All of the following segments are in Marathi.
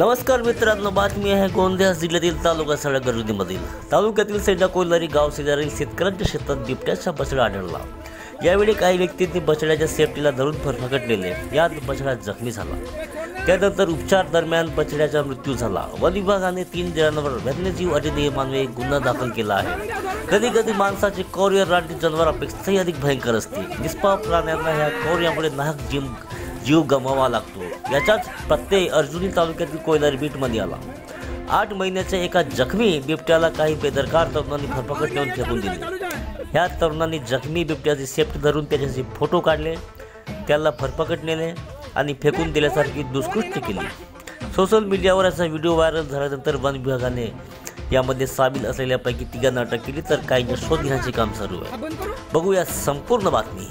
नमस्कार मित्रांनो बातमी आहे गोंदिया जिल्ह्यातील तालुका सळगर्जुनीमधील तालुक्यातील सेंडा कोल्हारी गाव शेजारील शेतकऱ्यांच्या शेतात बिबट्याचा बछडा आढळला. यावेळी काही व्यक्तींनी बछड्याच्या सेफ्टीला धरून फरफकटलेले यात बछडा जखमी झाला. त्यानंतर उपचार दरम्यान बछड्याचा मृत्यू झाला. वन विभागाने तीन जणांवर वन्यजीव अधिनियम मानवे गुन्हा दाखल केला आहे. कधी कधी माणसाचे कौर्य रानटी जनावरांपेक्षाही अधिक भयंकर असते. निष्पाप प्राण्यांना ह्या कौर्यामुळे नाहक जीव जीव गमावा लागतो. याचाच प्रत्यय अर्जुनी तालुक्यातील कोयलारी बीटमध्ये आला. आठ महिन्याच्या एका जखमी बिबट्याला काही बेदरकार तरुणांनी फरफकट नेऊन फेकून दिली. ह्या तरुणांनी जखमी बिबट्याची सेफ्टी धरून त्याच्याशी फोटो काढले त्याला फरफकट नेले आणि फेकून दिल्यासारखी दुष्कृष्ट केली. सोशल मीडियावर असा व्हिडिओ व्हायरल झाल्यानंतर वन विभागाने यामध्ये सामील असलेल्यापैकी तिघांना अटक केली तर काहींना शोध घेण्याचे काम सुरू आहे. बघूया संपूर्ण बातमी.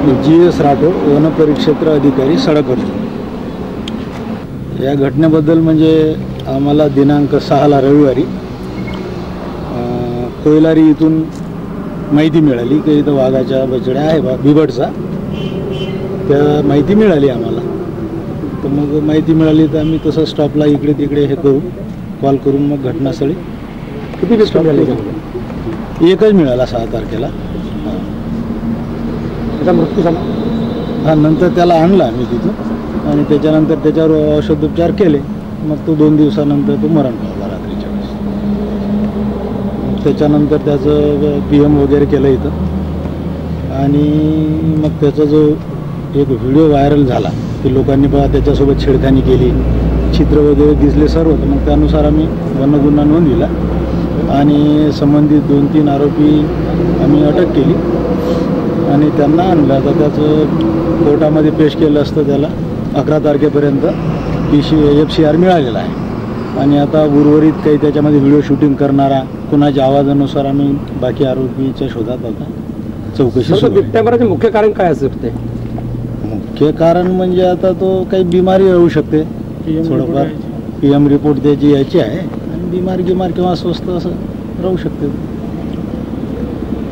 जी एस राठोड वनपरिक्षेत्र अधिकारी सडक अर्जुन या घटनेबद्दल म्हणजे आम्हाला दिनांक सहाला रविवारी कोयलारी इथून माहिती मिळाली की इथं वाघाच्या बछड्या आहे बा बिबटचा. त्या माहिती मिळाली आम्हाला. तर मग माहिती मिळाली तर आम्ही तसं स्टॉपला इकडे तिकडे हे करू कॉल करून मग घटनास्थळी. किती बिस्टॉप मिळाले एकच मिळाला सहा तारखेला. त्याचा मृत्यू झाला. हा नंतर त्याला आणला आम्ही तिथून. आणि त्याच्यानंतर त्याच्यावर औषधोपचार केले. मग तो दोन दिवसानंतर तो मरण पावला रात्रीच्या वेळेस. त्याच्यानंतर त्याचं पी एम वगैरे केलं इथं. आणि मग त्याचा जो एक व्हिडिओ व्हायरल झाला की लोकांनी बघा त्याच्यासोबत छेडखानी केली. चित्र वगैरे दिसले सर्व. तर मग त्यानुसार आम्ही वनगुन्हा नोंदविला. आणि संबंधित दोन तीन आरोपी आम्ही अटक केली. आणि त्यांना आणलं. आता त्याचं कोर्टामध्ये पेश केलं असतं त्याला अकरा तारखेपर्यंत. P C F C R मिळालेला आहे. आणि आता उर्वरित काही त्याच्यामध्ये व्हिडिओ शूटिंग करणारा कुणाच्या आवाजानुसार आम्ही बाकी आरोपीच्या शोधात आता चौकशी सर, सुरू आहे. बिबट्या मराठी मुख्य कारण काय असू शकते मुख्य कारण म्हणजे आता तो काही बिमारी राहू शकते. थोडंफार पी एम रिपोर्ट त्याची याची आहे. आणि बिमार गिमार किंवा स्वस्त असं राहू शकते.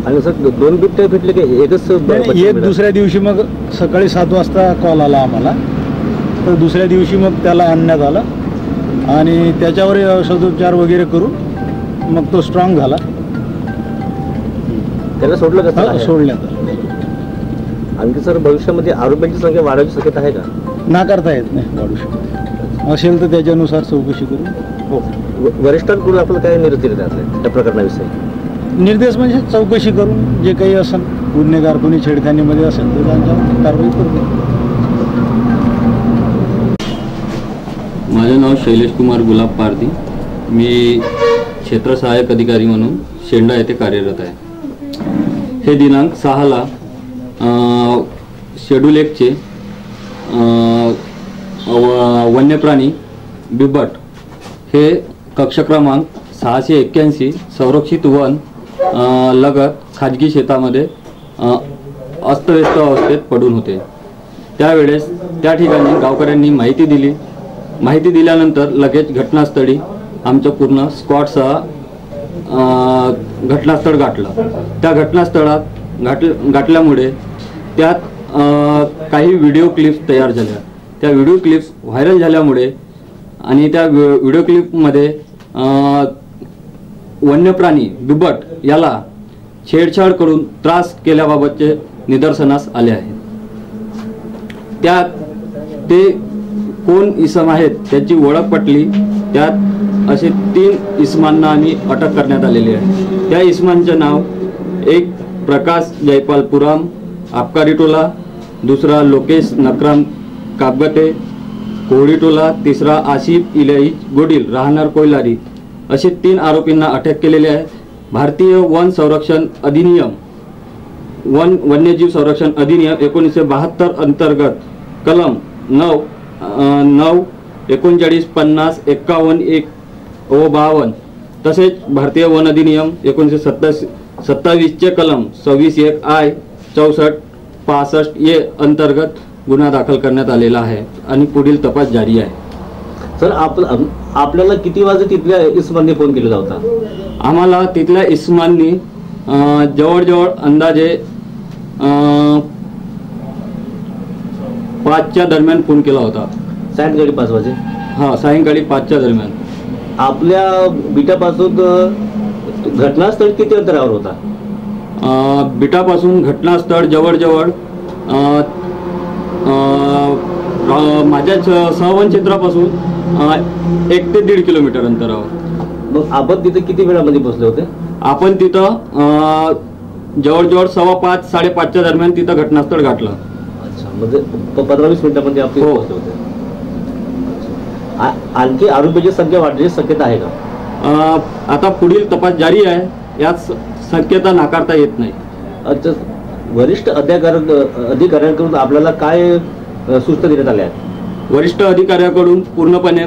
आणि सर दोन बिबटे भेटले की एकच एक दुसऱ्या दिवशी मग सकाळी सात वाजता कॉल आला आम्हाला. तर दुसऱ्या दिवशी मग त्याला आणण्यात आलं. आणि त्याच्यावर औषधोपचार वगैरे करून मग तो स्ट्रॉंग झाला. त्याला सोडलं कसं सोडण्यात आलं. आणखी सर भविष्यामध्ये आरोग्याची संख्या वाढायची शक्यता आहे का? नाकारता येत नाही वाढू शकते असेल तर त्याच्यानुसार चौकशी करू. हो. वरिष्ठांकडून आपल्याला काय निर्देश त्या प्रकरणाविषयी? निर्देश म्हणजे चौकशी करून जे काही असेल गुन्हेगार कोणी छेडखानीमध्ये असेल तर त्यांच्यावर कारवाई करते माझं नाव शैलेश कुमार गुलाब पारधी. मी क्षेत्र सहाय्यक अधिकारी म्हणून शेंडा येथे कार्यरत आहे. हे दिनांक सहाला शेड्यूल एकचे व- वन्यप्राणी बिबट हे कक्ष क्रमांक सहाशे एक्क्याऐंशी संरक्षित वन लगत खाजगी शेतामध्ये अस्तव्यस्त अवस्थेत पडून होते. त्यावेळेस त्या ठिकाणी गावकऱ्यांनी माहिती दिली. माहिती दिल्यानंतर लगेच घटनास्थळी आमचं पूर्ण स्कॉटसह घटनास्थळ गाठलं. त्या घटनास्थळात गाठ गाठल्यामुळे त्यात काही व्हिडिओ क्लिप्स तयार झाल्या. त्या व्हिडिओ क्लिप्स व्हायरल झाल्यामुळे आणि त्या व्हिडिओ क्लिपमध्ये वन्य वन्यप्राणी बिबट याला छेडछाड करून त्रास केल्याबाबतचे निदर्शनास आले आहे. त्यात ते कोण इसम आहेत त्याची ओळख पटली. त्यात असे तीन इस्मांना आम्ही अटक करण्यात आलेली आहे. त्या इसमांचे नाव एक प्रकाश जयपाल पुराम आबकारी टोला दुसरा लोकेश नकराम काबगते कोहळी टोला तिसरा आसिफ इलाई गोडील राहणार कोयलारी. असे तीन आरोपींना अटक केलेले आहे. भारतीय वन संरक्षण अधिनियम वन वन्यजीव संरक्षण अधिनियम एकोणीसशे बहात्तर अंतर्गत कलम नऊ नऊ एकोणचाळीस पन्नास एक्कावन्न एक व बावन्न तसेच भारतीय वन अधिनियम एकोणीसशे सत्ता सत्तावीसचे कलम सव्वीस एक आय चौसष्ट पासष्ट ये अंतर्गत गुन्हा दाखल करण्यात आलेला आहे आणि पुढील तपास जारी आहे. सर आप आपल्याला किती वाजे तिथल्या इस्मानने फोन केलेला होता? आम्हाला तिथल्या इस्माननी अं, जवळजवळ अंदाजे अं, पाचच्या दरम्यान फोन केला होता. सायंकाळी पाच वाजे? हा सायंकाळी पाचच्या दरम्यान. आपल्या बिटापासून अ, घटनास्थळ किती अंतरावर होता? अं, बिटापासून घटनास्थळ जवळजवळ अं, अं, रा- माझ्या स- सहवन क्षेत्रापासून एक ते दीड किलोमीटर अंतरावर मग आपण तिथे किती वेळामध्ये पोहोचले होते? आपण तिथं अं, जवळजवळ सव्वा पाच साडेपाचच्या दरम्यान तिथं घटनास्थळ गाठलं. अच्छा म्हणजे प- पंधरा वीस मिनिटांमध्ये आपण तिथे हो. पोहोचले होते. आ- आणखी आरोपीची संख्या वाढण्याची शक्यता आहे का? अं, आता पुढील तपास जारी आहे यात स- शक्यता नाकारता येत नाही. अच्छा वरिष्ठ अधिकाऱ्यांकडून आपल्याला काय अ, सूचना देण्यात आल्या आहेत? वरिष्ठ अधिकाऱ्याकडून पूर्णपणे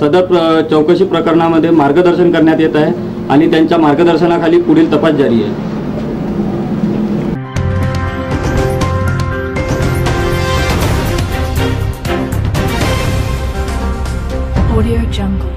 सदर प्र- चौकशी प्रकरणामध्ये मार्गदर्शन करण्यात येत आहे आणि त्यांच्या मार्गदर्शनाखाली पुढील तपास जारी आहे Audio Jungle.